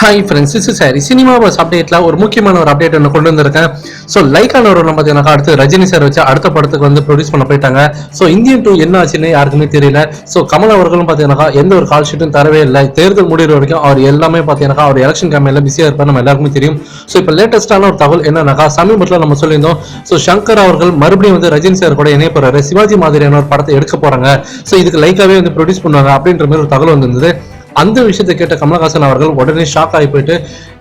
Hi friends is sorry cinema buzz அப்டேட்ல ஒரு முக்கியமான ஒரு அப்டேட் ஒன்று கொண்டு வந்திருக்கேன். ஸோ லைக்கான ஒரு பார்த்தீங்கன்னா அடுத்து ரஜினி சார் வச்சு அடுத்த படத்துக்கு வந்து ப்ரொடியூஸ் பண்ண போயிட்டாங்க. ஸோ இந்தியன் டூ என்ன ஆச்சுன்னு யாருக்குமே தெரியல. ஸோ கமல் அவர்களும் பார்த்தீங்கன்னா எந்த ஒரு கால் ஷீட்டும் தரவே இல்லை. தேர்தல் முடிகிற வரைக்கும் அவர் எல்லாமே பார்த்தீங்கன்னா அவர் எலெக்ஷன் கேம்பெயினில் பிஸியாக இருப்பார் நம்ம எல்லாருக்குமே தெரியும். ஸோ இப்போ லேட்டஸ்டான ஒரு தகவல் என்னன்னாக்கா சமீபத்தில் நம்ம சொல்லியிருந்தோம். ஸோ சங்கர் அவர்கள் மறுபடியும் வந்து ரஜினி சார் கூட இணைய போறாரு. சிவாஜி மாதிரியான ஒரு படத்தை எடுக்க போறாங்க. ஸோ இதுக்கு லைக்காவே வந்து ப்ரொடியூஸ் பண்ணுவாங்க அப்படின்ற மாதிரி ஒரு தகவல் வந்திருந்தது. அந்த விஷயத்தை கேட்ட கமலஹாசன் அவர்கள் உடனே ஷாக் ஆகி போயிட்டு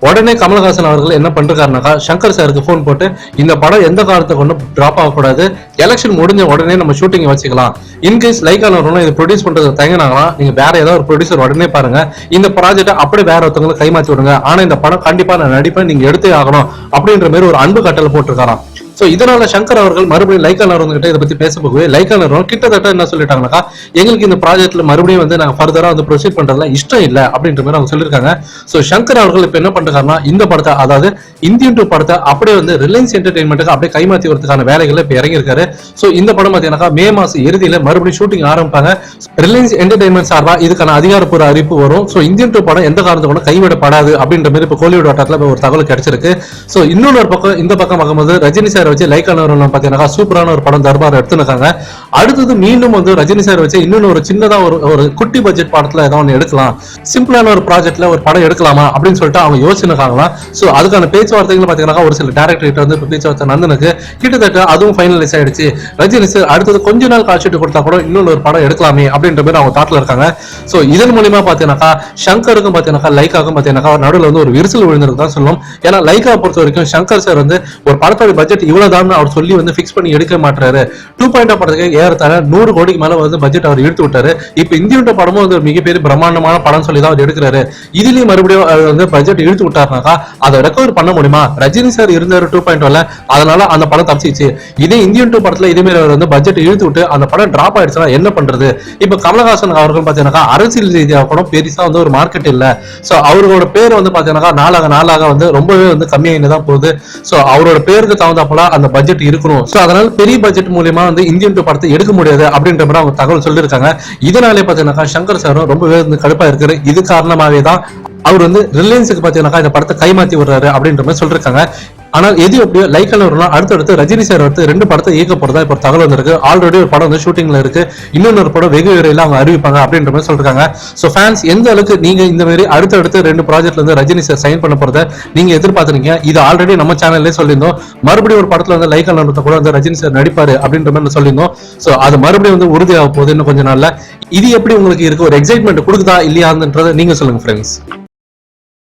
உடனே கமலஹாசன் அவர்கள் என்ன பண்றாருனாக்கா சங்கர் சாருக்கு ஃபோன் போட்டு இந்த படம் எந்த காலத்தை கொண்டு டிராப் ஆகக்கூடாது எலெக்ஷன் முடிஞ்ச உடனே நம்ம ஷூட்டிங் வச்சுக்கலாம். இன்கேஸ் லைக் ஆனவர்களும் இதை ப்ரொடியூஸ் பண்றது தயங்கினாங்களா நீங்க வேற ஏதாவது ஒரு ப்ரொடியூசர் உடனே பாருங்க. இந்த ப்ராஜெக்ட்டை அப்படியே வேற ஒருத்தவங்களை கைமாற்றி விடுங்க. ஆனா இந்த படம் கண்டிப்பா நான் நடிப்பேன் நீங்க எடுத்தே ஆகணும் அப்படின்ற மாதிரி ஒரு அன்பு கட்டளை போட்டிருக்காராம். ஸோ இதனால சங்கர் அவர்கள் மறுபடியும் லைக்கானர் கிட்ட இதை பத்தி பேச போகவே லைக்கானர் கிட்டத்தட்ட என்ன சொல்லிட்டாங்கனாக்கா எங்களுக்கு இந்த ப்ராஜெக்ட்ல மறுபடியும் வந்து நாங்கள் ஃபர்தரா வந்து ப்ரொசீட் பண்றதுல இஷ்டம் இல்லை அப்படின்ற மாதிரி அவங்க சொல்லியிருக்காங்க ஸோ சங்கர் அவர்கள் இப்போ என்ன பண்றாருன்னா இந்த படத்தை அதாவது இந்தியன் டூ படத்தை அப்படியே வந்து ரிலையன்ஸ் என்டர்டைன்மெண்ட்டுக்கு அப்படியே கைமாத்தி வரதுக்கான வேலைகளை இப்போ இறங்கியிருக்காரு. சோ இந்த படம் பார்த்தீங்கன்னா மே மாசம் இறுதியில் மறுபடியும் ஷூட்டிங் ஆரம்பிப்பாங்க. ரிலையன்ஸ் என்டர்டைன்மெண்ட் சார்பாக இதுக்கான அதிகாரப்பூர்வ அறிவிப்பு வரும். சோ இந்தியன் டூ படம் எந்த காரணத்தை கூட கைவிடப்படாது அப்படின்ற மாதிரி இப்போ கோலிவுட் வட்டாரத்துல ஒரு தகவல் கிடைச்சிருக்கு. ஸோ இன்னொரு பக்கம் இந்த பக்கம் பார்க்கும்போது ரஜினி சார் வச்சு லைக் ஆனவர்கள் பாத்தீங்கன்னா சூப்பரான ஒரு படம் தர்பார் எடுத்துருக்காங்க. அடுத்தது மீண்டும் வந்து ரஜினி சார் வச்சு இன்னொன்னு ஒரு சின்னதா ஒரு ஒரு குட்டி பட்ஜெட் படத்துல ஏதாவது ஒன்று எடுக்கலாம். சிம்பிளான ஒரு ப்ராஜெக்ட்ல ஒரு படம் எடுக்கலாமா அப்படின்னு சொல்லிட்டு அவங்க யோசிச்சுருக்காங்களாம். ஸோ அதுக்கான பேச்சுவார்த்தைகள் பாத்தீங்கன்னா ஒரு சில டேரக்டர் கிட்ட வந்து பேச்சுவார்த்தை நந்தனுக்கு கிட்டத்தட்ட அதுவும் ஃபைனலைஸ் ஆயிடுச்சு. ரஜினி சார் அடுத்தது கொஞ்ச நாள் காட்சிட்டு கொடுத்தா கூட இன்னொரு ஒரு படம் எடுக்கலாமே அப்படின்ற மாதிரி அவங்க தாட்டில் இருக்காங்க. ஸோ இதன் மூலியமா பாத்தீங்கன்னாக்கா சங்கருக்கும் பாத்தீங்கன்னாக்கா லைக்காக்கும் பாத்தீங்கன்னா நடுவில் வந்து ஒரு விரிசல் விழுந்திருக்கு தான் சொல்லணும். ஏன்னா லைக்கா பொறுத்த வரைக்கும் சங்கர் சார் வந்து ஒரு படத்தோட பட்ஜெட் இவ்வளவுதான் அவர் சொல்லி வந்து ஃபிக்ஸ் பண்ணி எடுக்க மாட்டாரு டூ பாயிண்ட் படத்துக்கு ஏறத்தாழ நூறு கோடிக்கு மேல வந்து பட்ஜெட் அவர் இழுத்து விட்டாரு. இப்ப இந்தியன் படமும் வந்து மிகப்பெரிய பிரம்மாண்டமான படம் சொல்லி தான் அவர் எடுக்கிறாரு. இதுலயும் மறுபடியும் அவர் வந்து பட்ஜெட் இழுத்து விட்டாருனாக்கா அதை ரெக்கவர் பண்ண முடியுமா? ரஜினி சார் இருந்தாரு டூ பாயிண்ட் ஒன்ல அதனால அந்த படம் தப்பிச்சிச்சு. இதே இந்தியன் டூ படத்துல இதே மாதிரி அவர் வந்து பட்ஜெட் இழுத்து விட்டு அந்த படம் டிராப் ஆயிடுச்சுன்னா என்ன பண்றது? இப்ப கமலஹாசன் அவர்கள் பாத்தீங்கன்னா அரசியல் ரீதியாக கூட பெருசா வந்து ஒரு மார்க்கெட் இல்ல. சோ அவரோட பேர் வந்து பாத்தீங்கன்னா நாளாக நாளாக வந்து ரொம்பவே வந்து கம்மியாயின்னு தான் போகுது. சோ அவரோட பேருக்கு தகுந்தாப்போல அந்த பட்ஜெட் இருக்கணும். சோ அதனால பெரிய பட்ஜெட் மூலியமா வந்து இந்தியன் டூ படத்தை எடுக்க முடியாது அப்படின்ற மாதிரி அவங்க தகவல் சொல்லியிருக்காங்க. இதனாலே பார்த்தீங்கன்னாக்கா சங்கர் சாரும் ரொம்பவே வந்து கடுப்பாக இருக்கிற இது காரணமாவே தான் அவர் வந்து ரிலையன்ஸுக்கு பாத்தீங்கன்னா இந்த படத்தை கைமாற்றி விடுறாரு அப்படின்ற மாதிரி சொல்லிருக்காங்க ஆனால் எது எப்படியோ லைக் வரலாம் அடுத்தடுத்து ரஜினி சார் வந்து ரெண்டு படத்தை இயக்க போறதா இப்போ தகவல் வந்திருக்கு. ஆல்ரெடி ஒரு படம் வந்து ஷூட்டிங்ல இருக்கு. இன்னொரு படம் வெகு விரைவில் அவங்க அறிவிப்பாங்க அப்படின்ற மாதிரி சொல்றாங்க ஸோ ஃபேன்ஸ் எந்த அளவுக்கு நீங்க இந்த மாதிரி அடுத்தடுத்து ரெண்டு ப்ராஜெக்ட்ல இருந்து ரஜினி சார் சைன் பண்ண போறத நீங்க எதிர்பார்த்துருக்கீங்க? இது ஆல்ரெடி நம்ம சேனல்லே சொல்லியிருந்தோம். மறுபடியும் ஒரு படத்துல வந்து லைக் அலர்த்த கூட வந்து ரஜினி சார் நடிப்பாரு அப்படின்ற மாதிரி சொல்லியிருந்தோம். ஸோ அது மறுபடியும் வந்து உறுதியாக போகுது இன்னும் கொஞ்ச நாள்ல. இது எப்படி உங்களுக்கு இருக்கு? ஒரு எக்ஸைட்மெண்ட் கொடுக்குதா? இல்லையான்றதை நீங்க சொல்லுங்க ஃப்ரெண்ட்ஸ்